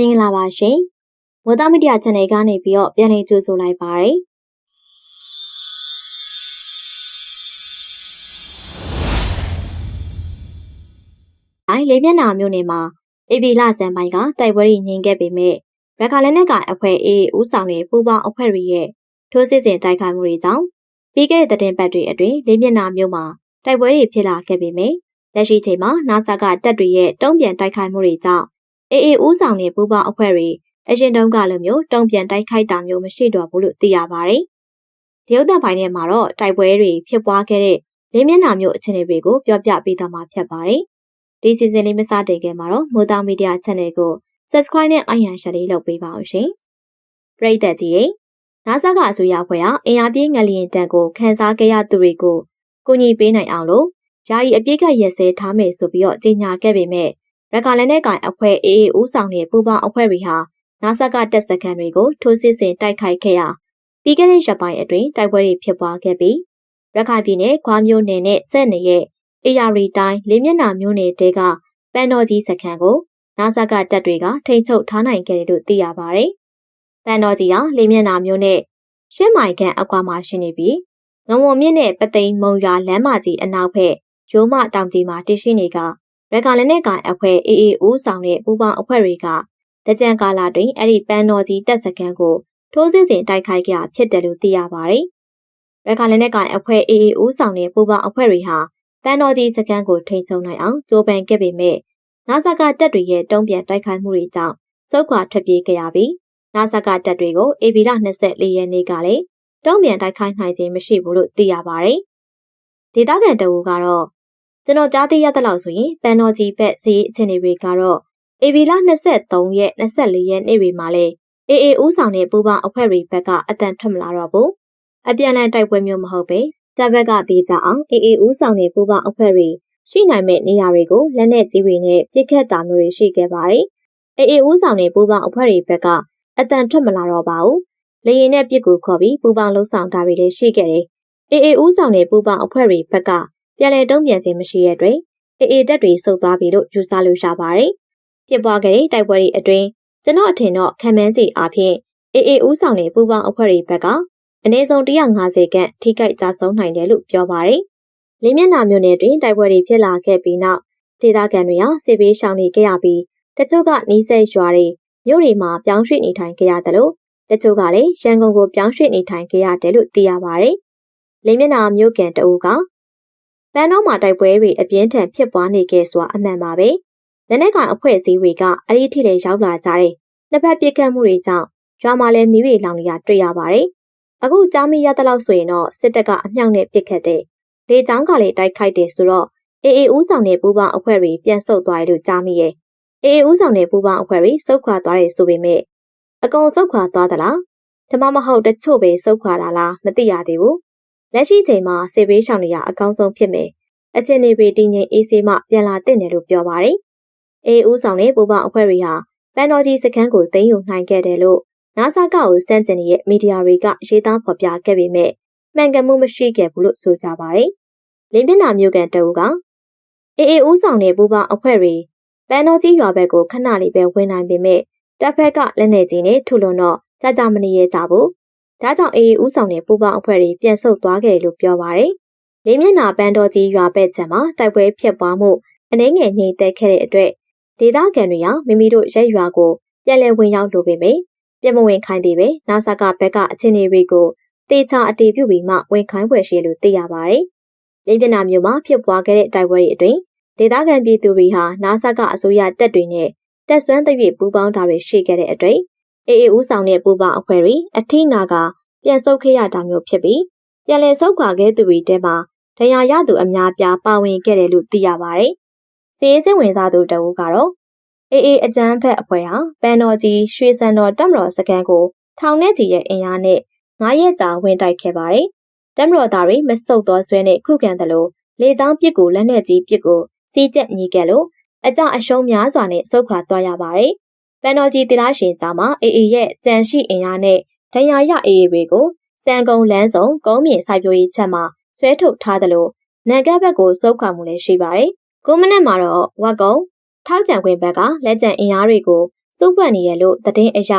မင်္ဂလာပါရှင်။မိုးသားမီဒီယာ channel ကနေပြီးတော့ပြန်လည်ကြိုဆိုလိုက်ပါရစေ။အိုင်လေးမျက်နှာမျိုးနေမှာအေဗီလာဇန်ပိုင်းကတိုက်ပွဲတွေငြိမ်ခဲ့ပေမဲ့ရခိုင်လက်နက်ကိုင်အဖွဲ့အေးဦးဆောင်တဲ့ပူပေါင်းအဖွဲ့တွေရဲ့ထိုးစစ်ဆင်တိုက်ခိုက်မှုတွေကြောင့်ပြီးခဲ့တဲ့တဲ့ပတ်တွေအတွင်းလေးမျက်နှာမျိုးမှာတိုက်ပွဲတွေဖြစ်လာခဲ့ပေမဲ့လက်ရှိချိန်မှာ NASA ကတပ်တွေရဲ့တုံ့ပြန်တိုက်ခိုက်မှုတွေကြောင့် အေအေဦးဆောင်တဲ့ပူပေါင်းအဖွဲ့တွေအရင်တုန်းကလိုမျိုးတုံ့ပြန်တိုက်ခိုက်တာမျိုးမရှိတော့ဘူးလို့သိရပါတယ်။ဒီဥဒ္ဒပိုင်းထဲမှာတော့တိုက်ပွဲတွေဖြစ်ပွားခဲ့တဲ့လေးမျက်နှာမျိုးအခြေအနေတွေကိုပြောပြပေးသွားမှာဖြစ်ပါတယ်။ဒီစီစဉ်လေးမစတင်ခင်မှာတော့မိုးသားမီဒီယာ channel ကို subscribe နဲ့အယံရှယ်လေးလုပ်ပေးပါအောင်ရှင်။ပရိသတ်ကြီးရေနာဆာကအစိုးရဖွဲ့ဟာအင်အားပြင်းငလျင်တန်ကိုခန်းစားခဲ့ရသူတွေကိုကူညီပေးနိုင်အောင်လို့ယာယီအပြည့်ကရက်စဲထားမယ်ဆိုပြီးတော့ကြေညာခဲ့ပေမဲ့ ရကလည်းနဲ့ကင်အဖွဲ့အေးအေးဦးဆောင်တဲ့ပူပေါင်းအဖွဲ့တွေဟာနာဆာကတက်စကန်တွေကိုထိုးစစ်ဆင်တိုက်ခိုက်ခဲ့ရာပြီးခဲ့တဲ့ရက်ပိုင်းအတွင်းတိုက်ပွဲတွေဖြစ်ပွားခဲ့ပြီးရခိုင်ပြည်နယ်ခွာမျိုးနယ်နဲ့ဆက်နေရဲ့အေယာရီတိုင်းလေးမျက်နှာမျိုးနယ်တဲကပန်တော်ကြီးစခန်းကိုနာဆာကတပ်တွေကထိန်းချုပ်ထားနိုင်ခဲ့တယ်လို့သိရပါတယ်။ပန်တော်ကြီးဟာလေးမျက်နှာမျိုးနဲ့ရှင်းမိုင်ခန့်အကွာမှာရှိနေပြီးငဝုံမြင့်နဲ့ပသိမ်မုံရွာလမ်းမကြီးအနောက်ဘက်ရိုးမတောင်ကြီးမှာတရှိနေက ရကလည်းနဲ့ကန်အဖွဲ့အေးအေးဦးဆောင်တဲ့ပူပေါင်းအဖွဲ့တွေကတကြံကာလာတွင်အဲ့ဒီပန်းတော်ကြီးတပ်စခန်းကိုထိုးစစ်ဆင်တိုက်ခိုက်ကြဖြစ်တယ်လို့သိရပါတယ်။ရကလည်းနဲ့ကန်အဖွဲ့အေးအေးဦးဆောင်တဲ့ပူပေါင်းအဖွဲ့တွေဟာပန်းတော်ကြီးစခန်းကိုထိန်းချုပ်နိုင်အောင်ကြိုးပမ်းခဲ့ပေမဲ့နာဆာကတပ်တွေရဲ့တုံ့ပြန်တိုက်ခိုက်မှုတွေကြောင့်စုခွာထွက်ပြေးကြရပြီးနာဆာကတပ်တွေကိုအေဗီလာ24ရက်နေ့ကလည်းတုံ့ပြန်တိုက်ခိုက်နိုင်ခြင်းမရှိဘူးလို့သိရပါတယ်။ဒေသခံတအူကတော့ ကျွန်တော်ကြားသိရတဲ့လောက်ဆိုရင်ပန်တော်ကြီးဘက်စီးအခြေအနေတွေကတော့အေဗီလာ23ရက်24ရက်နေ့တွေမှာလဲအေအေဦးဆောင်တဲ့ပူပေါင်းအဖွဲ့တွေဘက်ကအတန်ထွက်မလာတော့ဘူးအပြန်လန်တိုက်ပွဲမျိုးမဟုတ်ပဲတပ်ဘက်ကပြေးကြအောင်အေအေဦးဆောင်တဲ့ပူပေါင်းအဖွဲ့တွေရှိနိုင်မဲ့နေရာတွေကိုလက်နက်ကြီးတွေနဲ့ပစ်ခတ်တာမျိုးတွေရှိခဲ့ပါတယ်အေအေဦးဆောင်တဲ့ပူပေါင်းအဖွဲ့တွေဘက်ကအတန်ထွက်မလာတော့ပါဘူးလေရင်နဲ့ပစ်ကူခေါ်ပြီးပူပေါင်းလှုပ်ဆောင်တာတွေလည်းရှိခဲ့တယ်အေအေဦးဆောင်တဲ့ပူပေါင်းအဖွဲ့တွေဘက်က ပြန်လည်တုံ့ပြန်ခြင်းမရှိတဲ့အတွက်အေအေတက်တွေဆုတ်သွားပြီလို့ယူဆလို့ရပါတယ်။ဖြစ်ပွားခဲ့တဲ့တိုက်ပွဲတွေအတွင်းကျွန်တော်အထင်တော့ခံမှန်းကြည့်အားဖြင့်အေအေဦးဆောင်တဲ့ပူပေါင်းအဖွဲ့တွေဘက်ကအနည်းဆုံး150ခန့်ထိခိုက်ကြဆုံးနိုင်တယ်လို့ပြောပါတယ်။လေးမျက်နှာမျိုးနယ်တွင်တိုက်ပွဲတွေဖြစ်လာခဲ့ပြီးနောက်ဒေသခံတွေဟာစစ်ဘေးရှောင်နေကြရပြီးတချို့ကနီးစပ်ရွာတွေမြို့တွေမှာပြောင်းရွှေ့နေထိုင်ကြရတယ်လို့တချို့ကလည်းရန်ကုန်ကိုပြောင်းရွှေ့နေထိုင်ကြရတယ်လို့သိရပါတယ်။လေးမျက်နှာမျိုးကန်တအူးက ပန်းတော့မှာတိုက်ပွဲတွေအပြင်းထန်ဖြစ်ပွားနေခဲ့စွာအမှန်ပါပဲ။လက်နက်ကောင်အဖွဲ့အစည်းတွေကအဲ့ဒီထိလည်းရောက်လာကြတယ်။နှစ်ဖက်ပစ်ခတ်မှုတွေကြောင့်ရွာမှာလည်းမိတွေလောင်နေတာတွေ့ရပါတယ်။အခုကြားမိရတဲ့လောက်ဆိုရင်တော့စစ်တပ်ကအမြောက်နဲ့ပစ်ခတ်တဲ့လေချောင်းကလည်းတိုက်ခိုက်တယ်ဆိုတော့အေအေဦးဆောင်တဲ့ပူပေါင်းအဖွဲ့တွေပြန်ဆုတ်သွားတယ်လို့ကြားမိရဲ့။အေအေဦးဆောင်တဲ့ပူပေါင်းအဖွဲ့တွေစုခွာသွားတယ်ဆိုပေမဲ့အကုန်စုခွာသွားသလား။ဒါမှမဟုတ်တချို့ပဲစုခွာတာလားမသိရသေးဘူး လက်ရှိချိန်မှာစေဘေးရှောင်တွေကအကောင်းဆုံးဖြစ်မယ်။အခြေအနေတွေတည်ငြိမ်အေးဆေးမှပြန်လာတဲ့နယ်လို့ပြောပါတယ်။အေးဦးဆောင်တဲ့ပူပေါင်းအဖွဲ့တွေဟာပန်တော်ကြီးစခန်းကိုသိမ်းယူနိုင်ခဲ့တယ်လို့နာဆာကကိုစန့်ကျင်ရဲ့မီဒီယာတွေကရေးသားဖော်ပြခဲ့ပေမဲ့မှန်ကန်မှုမရှိခဲ့ဘူးလို့ဆိုကြပါတယ်။လင်းမျက်နှာမျိုးကန်တအူကအေးအေးဦးဆောင်တဲ့ပူပေါင်းအဖွဲ့တွေပန်တော်ကြီးရွာဘက်ကိုခဏလေးပဲဝင်နိုင်ပေမဲ့တပ်ဖက်ကလက်နေကြီးနဲ့ထုလွန်တော့ကြာကြာမနေရကြဘူး ဒါကြောင့်အေးဦးဆောင်တဲ့ပူပေါင်းအဖွဲ့တွေပြန်ဆုတ်သွားခဲ့လို့ပြောပါရယ်။လေးမျက်နှာပန်းတော်ကြီးရွာဘက်ချမ်းမှာတိုက်ပွဲဖြစ်ပွားမှုအနှဲငယ်ငြိမ်သက်ခဲ့တဲ့အတွက်ဒေသခံတွေဟာမိမိတို့ရက်ရွာကိုပြန်လည်ဝင်ရောက်လိုပေမယ့်ပြမဝင်ခိုင်းသေးပဲနာဆာကဘက်ကအခြေအနေတွေကိုတေချာအတီးပြုပြီးမှဝင်ခိုင်းွယ်ရှိလို့သိရပါရယ်။လေးမျက်နှာမျိုးမှာဖြစ်ပွားခဲ့တဲ့တိုက်ပွဲတွေအတွင်းဒေသခံပြည်သူတွေဟာနာဆာကအစိုးရတပ်တွေနဲ့တက်ဆွမ်းသရွေ့ပူးပေါင်းတာတွေရှိခဲ့တဲ့အတွ က်အေအေဦးဆောင်တဲ့ပူပေါင်းအဖွဲ့တွေအထိနာကပြန်ဆုတ်ခဲ့ရတာမျိုးဖြစ်ပြီးပြန်လည်ဆုတ်ခွာခဲ့သူတွေတဲမှာဒဏ်ရာရသူအများပြားပါဝင်ခဲ့တယ်လို့သိရပါတယ်။စီးရေးစစ်ဝင်စားသူတအူးကတော့အေအေအကြမ်းဖက်အဖွဲ့ဟာပန်တော်ကြီးရွှေစံတော်တပ်မတော်စခန်းကိုထောင်နဲ့ချီရဲ့အင်အားနဲ့ငားရက်ကြာဝင်တိုက်ခဲ့ပါတယ်။တပ်မတော်သားတွေမဆုတ်သောဆွဲနဲ့ခုခံတယ်လို့လေကြောင်းပစ်ကိုလက်နက်ကြီးပစ်ကိုစီးကျက်ညီခဲ့လို့အကြအရှုံးများစွာနဲ့ဆုတ်ခွာသွားရပါတယ်။ ပန်တော်ကြီးတိလားရှင်ကြားမှာအေအေရဲ့ကြံရှိအင်အားနဲ့ဒဏ်ရာရအေအေတွေကိုစံကုံလန်းဆောင်ကုန်းမြင့်စိုက်ပျိုးရေးချက်မှာဆွဲထုတ်ထားသလိုနံကပ်ဘက်ကိုစုပ်ခွာမှုလည်းရှိပါတယ်။9မိနစ်မှာတော့ဝက်ကုံထောက်ကြံခွင်ဘက်ကလက်ကျန်အင်အားတွေကိုစိုးပွက်နေရလို့သတင်းအရ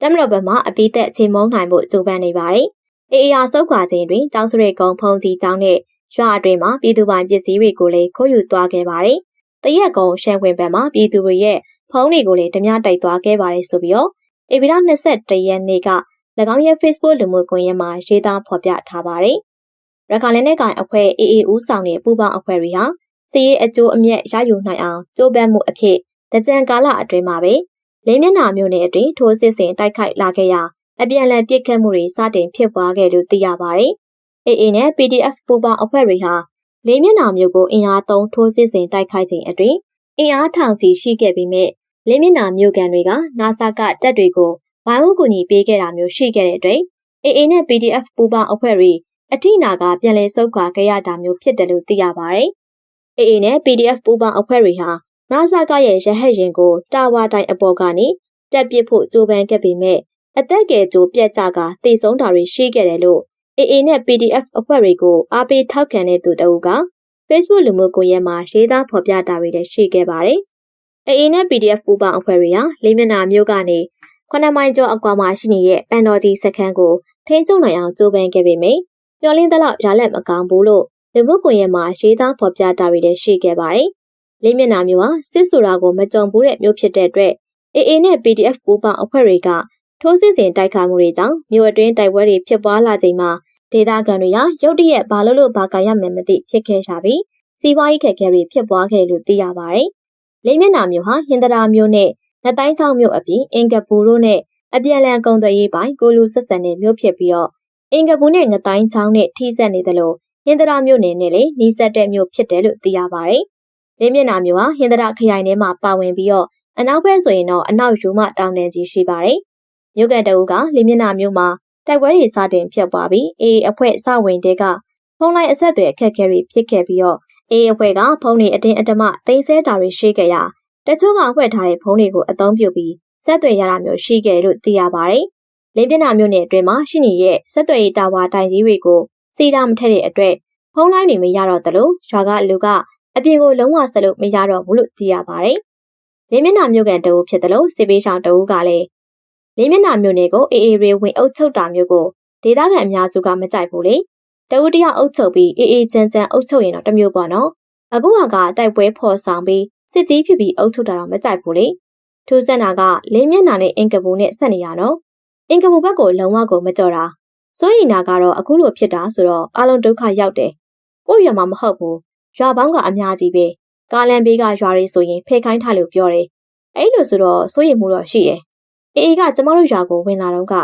တမတော်ဘက်မှအပိသက်ချိန်မုံနိုင်ဖို့ကြိုးပမ်းနေပါတယ်။အေးအားစုပ်ခွာခြင်းတွင်ကျောင်းစရိတ်ကုန်းဖုံကြီးကျောင်းနဲ့ရွာအတွင်းမှာပြည်သူပိုင်ပစ္စည်းတွေကိုလည်းခိုးယူသွားခဲ့ပါတယ်။တရက်ကုန်းရှမ်းဝင်ဘက်မှာပြည်သူတွေရဲ့ ဖုန်းတွေကိုလည်းဓမြတိုက်သွားခဲ့ပါတယ်ဆိုပြီးတော့ဧပြီလ22ရက်နေ့က၎င်းရဲ့ Facebook လူမှုကွန်ရက်မှာရေးသားဖော်ပြထားပါတယ်။ရခိုင်လက်နက်ကိုင်အဖွဲ့ AA ဦးဆောင်တဲ့ပူးပေါင်းအဖွဲ့တွေဟာစီးရဲအကျိုးအမြတ်ရယူနိုင်အောင်ကြိုးပမ်းမှုအဖြစ်တကြံကာလအတွင်းမှာပဲလေးမျက်နှာမျိုးနဲ့အတွင်းထိုးစစ်ဆင်တိုက်ခိုက်လာခဲ့ရာအပြန်အလှန်ပစ်ခတ်မှုတွေစတင်ဖြစ်ပွားခဲ့လို့သိရပါတယ်။ AA နဲ့ PDF ပူးပေါင်းအဖွဲ့တွေဟာလေးမျက်နှာမျိုးကိုအင်အားသုံးထိုးစစ်ဆင်တိုက်ခိုက်ခြင်းအတွင်းအင်အားထောင်ချီရှိခဲ့ပြီးမြဲ လေးမျက်နှာမျိုးကန်တွေကနာဆာကတပ်တွေကိုဝိုင်းဝန်းကူညီပေးခဲ့တာမျိုးရှိခဲ့တဲ့အတွက် AA နဲ့ PDF ပူးပေါင်းအဖွဲ့တွေအထိနာကပြန်လည်ဆုတ်ခွာခဲ့ရတာမျိုးဖြစ်တယ်လို့သိရပါတယ်။ AA နဲ့ PDF ပူးပေါင်းအဖွဲ့တွေဟာနာဆာကရဲ့ရဟတ်ရင်ကိုတာဝါတိုင်အပေါ်ကနေတက်ပစ်ဖို့ကြိုးပမ်းခဲ့ပေမဲ့အသက်ကယ်ကြိုးပြက်ကြကတိတ်ဆုံးတာတွေရှိခဲ့တယ်လို့ AA နဲ့ PDF အဖွဲ့တွေကိုအားပေးထောက်ခံတဲ့သူတအုပ်က Facebook လူမှုကွန်ရက်မှာရေးသားဖော်ပြတာတွေလည်းရှိခဲ့ပါတယ်။ AA နဲ့ PDF ပူးပေါင်းအဖွဲ့တွေဟာလေးမျက်နှာမျိုးကနေ9မိုင်ကျော်အကွာမှာရှိနေတဲ့ပန်တော်ကြီးစခန်းကိုထိန်းချုပ်နိုင်အောင်ကြိုးပမ်းခဲ့ပေမယ့်မျော်လင့်သလောက်ရလက်မကောင်းဘူးလို့လူမှုကွန်ရက်မှာရေးသားဖော်ပြတာတွေလည်းရှိခဲ့ပါတယ်။လေးမျက်နှာမျိုးဟာစစ်ဆိုတာကိုမကြုံဘူးတဲ့မျိုးဖြစ်တဲ့အတွက် AA နဲ့ PDF ပူးပေါင်းအဖွဲ့တွေကထိုးစစ်ဆင်တိုက်ခိုက်မှုတွေကြောင့်မြို့အတွင်းတိုက်ပွဲတွေဖြစ်ပွားလာချိန်မှာဒေသခံတွေကရုတ်တရက်ဘာလို့လို့ဘာကရမယ်မသိဖြစ်ခဲ့ကြပြီးစီးပွားရေးခက်ခဲတွေဖြစ်ပွားခဲ့လို့သိရပါတယ်။ လေးမျက်နှာမျိုးဟာဟင်္ဒရာမျိုးနဲ့နှစ်တိုင်းချောင်းမျိုးအပြင်အင်ကပူတို့နဲ့အပြန်လန်ကုံသွေးရေးပိုင်းကိုလူဆက်ဆံတဲ့မျိုးဖြစ်ပြီးတော့အင်ကပူနဲ့ငတိုင်းချောင်းနဲ့ထိစပ်နေသလိုဟင်္ဒရာမျိုးနယ်နဲ့လည်းနှီးစပ်တဲ့မျိုးဖြစ်တယ်လို့သိရပါတယ်။လေးမျက်နှာမျိုးဟာဟင်္ဒရာခရိုင်ထဲမှာပါဝင်ပြီးတော့အနောက်ဘက်ဆိုရင်တော့အနောက်ယူမတောင်တန်းကြီးရှိပါတယ်။မြို့ကန်တအုပ်ကလေးမျက်နှာမျိုးမှာတိုက်ပွဲတွေစတင်ဖြစ်ပွားပြီးအေးအဖွဲ့စဝင်တဲ့ကဖုန်းလိုင်းအဆက်အသွယ်အခက်အခဲတွေဖြစ်ခဲ့ပြီးတော့ အေးအဖွဲ့ကဖုန်းတွေအတင်းအဓမ္မသိမ်းဆဲတာတွေရှိခဲ့ရာတချို့ကဝှက်ထားတဲ့ဖုန်းတွေကိုအသုံးပြုပြီးဆက်သွယ်ရတာမျိုးရှိခဲ့လို့သိရပါတယ်။လင်းပြနာမျိုးနယ်အတွင်းမှာရှိနေတဲ့ဆက်သွယ်ရေးတာဝါတိုင်ကြီးတွေကိုစီတာမထက်တဲ့အတွက်ဖုန်းလိုင်းတွေမရတော့သလိုရွာကလူကအပြင်ကိုလုံးဝဆက်လို့မရတော့ဘူးလို့သိရပါတယ်။လင်းမျက်နှာမျိုးကန်တအုပ်ဖြစ်သလိုစစ်ပေးဆောင်တအုပ်ကလည်းလင်းမျက်နှာမျိုးနယ်ကိုအေးအေးရေဝင်အုပ်ချုပ်တာမျိုးကိုဒေသခံအများစုကမကြိုက်ဘူးလေ။ တအုပ်တယောက်အုပ်ချုပ်ပြီးအေးအေးချမ်းချမ်းအုပ်ချုပ်ရင်တော့တမျိုးပေါ့နော်။အခုဟာကတိုက်ပွဲဖော်ဆောင်ပြီးစစ်ကြီးဖြစ်ပြီးအုပ်ချုပ်တာတော့မကြိုက်ဘူးလေ။ထူးဆန်းတာကလင်းမျက်နှာနဲ့အင်ကပူနဲ့ဆက်နေရနော်။အင်ကပူဘက်ကိုလုံးဝကိုမကြော်တာ။စိုးရင်နာကတော့အခုလိုဖြစ်တာဆိုတော့အလုံးဒုက္ခရောက်တယ်။ကို့ရွာမှာမဟုတ်ဘူး။ရွာပေါင်းကအများကြီးပဲ။ကားလန်ဘေးကရွာတွေဆိုရင်ဖဲခိုင်းထားလို့ပြောတယ်။အဲ့လိုဆိုတော့စိုးရင်မှုတော့ရှိရဲ့။အေးအေးကကျမတို့ရွာကိုဝင်လာတော့က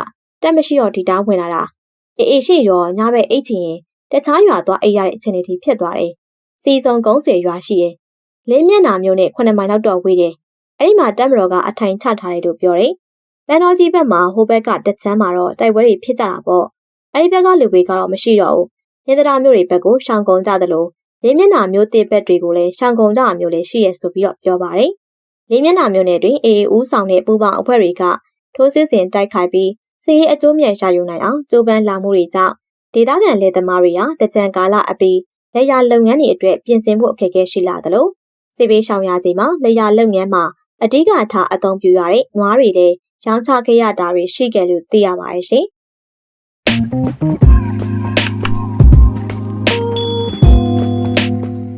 တက်မရှိတော့ဒီတောင်းဝင်လာတာ။ အေးအေးရှိရောညဘက်အိတ်ချင်ရင်တခြားရွာသွားအိတ်ရတဲ့အချိန်တွေဖြစ်သွားတယ်။စီစုံကုန်းဆွေရွာရှိရဲ့။လင်းမျက်နှာမျိုးနဲ့9မိုင်လောက်တော့ဝေးတယ်။အဲ့ဒီမှာတက်မတော်ကအထိုင်ချထားတယ်လို့ပြောတယ်။ပန်းတော်ကြီးဘက်မှာဟိုဘက်ကတချမ်းမှာတော့တိုက်ပွဲတွေဖြစ်ကြတာပေါ့။အဲ့ဒီဘက်ကလူတွေကတော့မရှိတော့ဘူး။နေသရာမျိုးတွေဘက်ကိုရှောင်ကုန်ကြသလိုလေးမျက်နှာမျိုးတစ်ဘက်တွေကိုလည်းရှောင်ကုန်ကြမျိုးလည်းရှိရဆိုပြီးတော့ပြောပါတယ်။လေးမျက်နှာမျိုးနယ်တွင်အေအေဦးဆောင်တဲ့ပူပေါင်းအဖွဲ့တွေကထိုးစစ်ဆင်တိုက်ခိုက်ပြီး စီးရေးအကျိုးမြတ်ရယူနိုင်အောင်ကြိုးပမ်းလာမှုတွေကြောင့်ဒေသခံလယ်သမားတွေဟာတကြံကာလအပြီးလက်ရလုပ်ငန်းတွေအတွက်ပြင်ဆင်ဖို့အခက်အခဲရှိလာသလိုစေဘေးရှောင်ရချိန်မှာလက်ရလုပ်ငန်းမှာအဓိကထားအသုံးပြုရတဲ့နွားတွေလည်းရောင်းချခဲ့ရတာတွေရှိခဲ့လို့သိရပါတယ်ရှင်